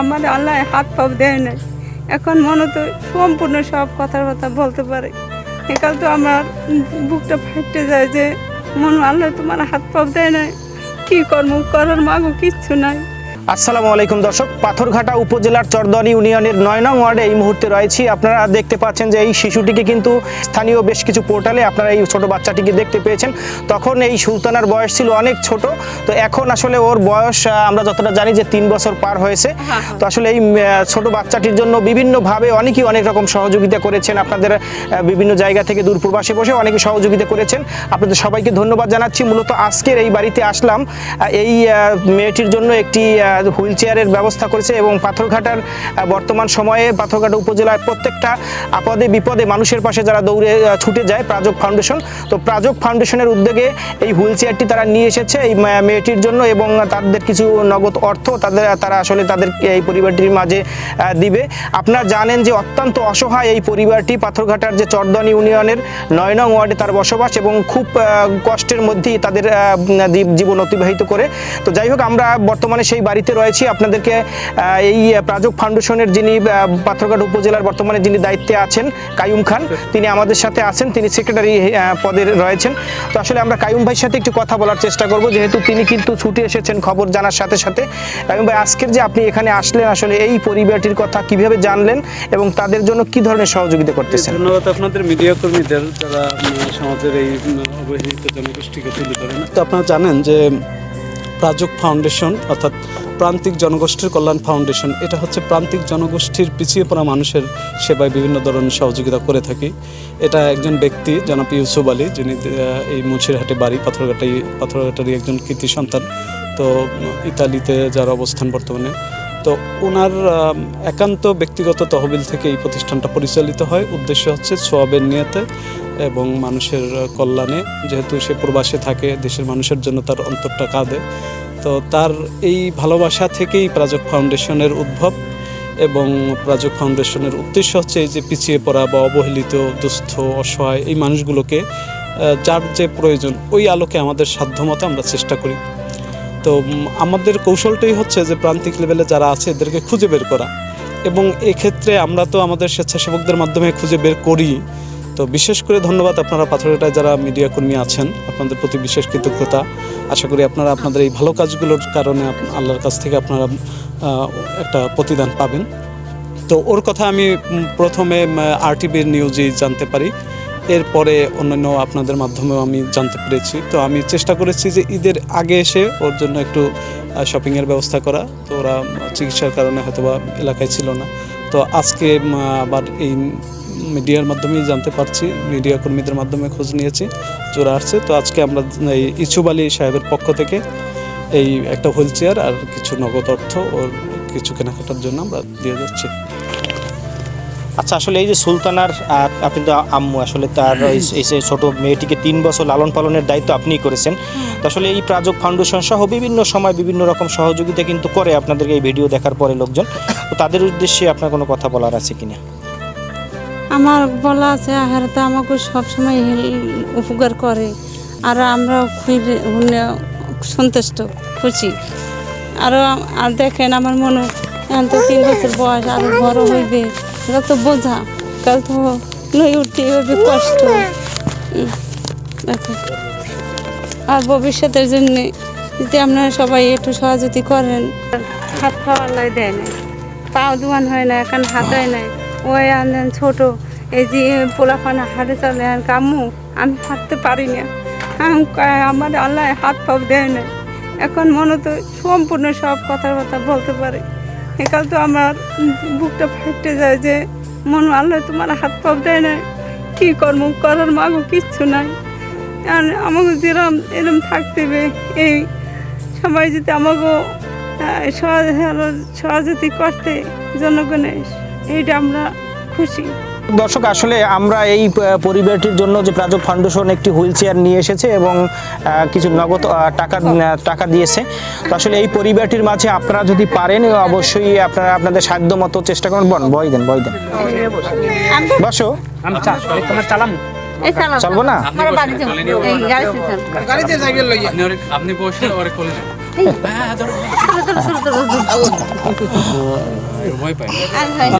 আমার আল্লাহ হাত পাপ দেয় নাই। এখন মনে তো সম্পূর্ণ সব কথার কথা বলতে পারে। একাল তো আমার বুকটা ফাটতে যায় যে, মনে আল্লাহ তোমার হাত পাপ দেয় নাই। কি কর্ম করার মাগো কিচ্ছু নাই। আসসালামু আলাইকুম দর্শক পাথরঘাটা উপজেলার চরদনি ইউনিয়নের নয় নং ওয়ার্ডে এই মুহূর্তে রয়েছি। আপনারা দেখতে পাচ্ছেন যে এই শিশুটিকে কিন্তু স্থানীয় বেশ কিছু পোর্টালে আপনারা এই ছোট বাচ্চাটিকে দেখতে পেয়েছেন। তখন এই সুলতানার বয়স ছিল অনেক ছোট তো এখন আসলে ওর বয়স আমরা যতটা জানি যে তিন বছর পার হয়েছে। তো আসলে এই ছোট বাচ্চাটির জন্য বিভিন্নভাবে অনেকেই অনেক রকম সহযোগিতা করেছেন। আপনাদের বিভিন্ন জায়গা থেকে দূর প্রবাসে বসে অনেকে সহযোগিতা করেছেন। আপনাদের সবাইকে ধন্যবাদ জানাচ্ছি। মূলত আজকের এই বাড়িতে আসলাম। এই মেয়েটির জন্য একটি হুইল চেয়ারের ব্যবস্থা করেছে এবং পাথরঘাটার বর্তমান সময়ে পাথরঘাটা উপজেলায় প্রত্যেকটা আপদে বিপদে মানুষের পাশে যারা দৌড়ে ছুটে যায় প্রাজক ফাউন্ডেশন। তো প্রাজক ফাউন্ডেশনের উদ্যোগে এই হুইল চেয়ারটি তারা নিয়ে এসেছে এই মেয়েটির জন্য এবং তাদের কিছু নগদ অর্থ তাদের, তারা আসলে তাদের এই পরিবারটির মাঝে দিবে। আপনারা জানেন যে অত্যন্ত অসহায় এই পরিবারটি, পাথরঘাটার যে চরদনি ইউনিয়নের নয় নং ওয়ার্ডে তার বসবাস এবং খুব কষ্টের মধ্যেই তাদের জীবন অতিবাহিত করে। তো যাই হোক, আমরা বর্তমানে সেই বাড়িতে রয়েছি। আপনাদেরকে এই প্রাজক ফাউন্ডেশনের যিনি পাথরঘাট উপজেলার বর্তমানে যিনি দায়িত্বে আছেন কায়ুম খান, তিনি আমাদের সাথে আছেন, তিনি সেক্রেটারি পদে রয়েছেন। তো আসলে আমরা কায়ুম ভাইয়ের সাথে একটু কথা বলার চেষ্টা করব, যেহেতু তিনি কিন্তু ছুটে এসেছেন খবর জানার সাথে সাথে। কায়ুম ভাই আজকের যে আপনি এখানে আসলেন আসলে এই পরিবারটির কথা কীভাবে জানলেন এবং তাদের জন্য কি ধরনের সহযোগিতা করতেছেন? ধন্যবাদ আপনাদের, মিডিয়া কর্মীদের যারা সমাজের এই অবহেলিত জনগোষ্ঠীকে তুলে ধরেন। তো আপনারা জানেন যে প্রাজক ফাউন্ডেশন, অর্থাৎ প্রান্তিক জনগোষ্ঠীর কল্যাণ ফাউন্ডেশন। এটা হচ্ছে প্রান্তিক জনগোষ্ঠীর পিছিয়ে পড়া মানুষের সেবায় বিভিন্ন ধরনের সহযোগিতা করে থাকি। এটা একজন ব্যক্তি, জনাব ইউসুফ আলী, যিনি এই মুন্সিরহাটে বাড়ি, পাথরঘাটাই, পাথরঘাটারই একজন কৃতি সন্তান। তো, ইতালিতে যার অবস্থান বর্তমানে। তো ওনার একান্ত ব্যক্তিগত তহবিল থেকে এই প্রতিষ্ঠানটা পরিচালিত হয়। উদ্দেশ্য হচ্ছে সোয়াবের নিয়েতে এবং মানুষের কল্যাণে। যেহেতু সে প্রবাসে থাকে, দেশের মানুষের জন্য তার অন্তরটা কাঁদে। তো তার এই ভালোবাসা থেকেই প্রাজক ফাউন্ডেশনের উদ্ভব এবং প্রাজক ফাউন্ডেশনের উদ্দেশ্য হচ্ছে এই যে পিছিয়ে পড়া বা অবহেলিত, দুস্থ, অসহায় এই মানুষগুলোকে যার যে প্রয়োজন, ওই আলোকে আমাদের সাধ্যমতো আমরা চেষ্টা করি। তো আমাদের কৌশলটাই হচ্ছে যে প্রান্তিক লেভেলে যারা আছে এদেরকে খুঁজে বের করা। এবং এক্ষেত্রে আমরা তো আমাদের স্বেচ্ছাসেবকদের মাধ্যমে খুঁজে বের করি। তো বিশেষ করে ধন্যবাদ আপনারা পাথরঘাটায় যারা মিডিয়া কর্মী আছেন, আপনাদের প্রতি বিশেষ কৃতজ্ঞতা। আশা করি আপনারা আপনাদের এই ভালো কাজগুলোর কারণে আল্লাহর কাছ থেকে আপনারা একটা প্রতিদান পাবেন। তো ওর কথা আমি প্রথমে আরটিভির নিউজেই জানতে পারি। এরপরে অন্যান্য আপনাদের মাধ্যমেও আমি জানতে পেরেছি। তো আমি চেষ্টা করেছি যে ঈদের আগে এসে ওর জন্য একটু শপিংয়ের ব্যবস্থা করা। তো ওরা চিকিৎসার কারণে হয়তো বা এলাকায় ছিল না। তো আজকে আবার এই মিডিয়ার মাধ্যমেই জানতে পারছি মিডিয়া কর্মীদের মাধ্যমে খোঁজ নিয়েছি চোরা আসছে। তো আজকে আমরা এই ইসুব আলী সাহেবের পক্ষ থেকে এই একটা হুইল চেয়ার আর কিছু নগদ অর্থ ওর কিছু কেনাকাটার জন্য আমরা দিয়ে যাচ্ছি। আচ্ছা আসলে এই যে সুলতানার আপনি তো আম্মু আসলে তার এই- ছোট মেয়েটিকে তিন বছর লালন পালনের দায়িত্ব আপনিই করেছেন। তো আসলে এই প্রাজক ফাউন্ডেশন সহ বিভিন্ন সময় বিভিন্ন রকম সহযোগিতা কিন্তু করে আপনাদেরকে এই ভিডিও দেখার পরে লোকজন। তো তাদের উদ্দেশ্যে আপনার কোনো কথা বলার আছে কিনা? আমার বলা আছে, আহার তো আমাকে সবসময় উপকার করে। আর আমরা খুবই সন্তুষ্ট, খুশি। আর আর দেখেন আমার মনে, এখন তো তিন বছর বয়স, আরও বড় হইবে। এটা তো বোঝা। কাল তো নই উঠতে এভাবে কষ্ট। আর ভবিষ্যতের জন্য যদি আপনারা সবাই একটু সহযোগিতা করেন। হাত খাওয়ালাই দেয় না পাও দোয়ান হয় না এখন হাত হয় নাই। ওই ছোট, এই যে পোলাপানা হাটে চলে আর কামু, আমি হাঁটতে পারি না আমার আল্লাহ হাত পাও দেয় না এখন মনে তো সম্পূর্ণ সব কথার কথা বলতে পারে। একাল তো আমার বুকটা ফাটতে যায় যে, মন আল্লাহ তোমার হাত পাও দেয় না কি কর্ম করার মাগো কিচ্ছু নাই। আর আমাকে যেরম, এরম থাকতে এই সবাই যদি আমাকে সহযোগী করতে জনগণের এইটা আমরা খুশি। দর্শক আসলে আমরা এই পরিবারটির জন্য যে প্রাজক ফাউন্ডেশন একটি হুইল চেয়ার নিয়ে এসেছে এবং কিছু নগদ টাকা টাকা দিয়েছে। তো আসলে এই পরিবারটির মাঝে আপনারা যদি পারেন অবশ্যই আপনারা আপনাদের সাধ্য মতো চেষ্টা করুন। বন বয় দেন বয় দেন। বসো। চলবো না? আপনি বসে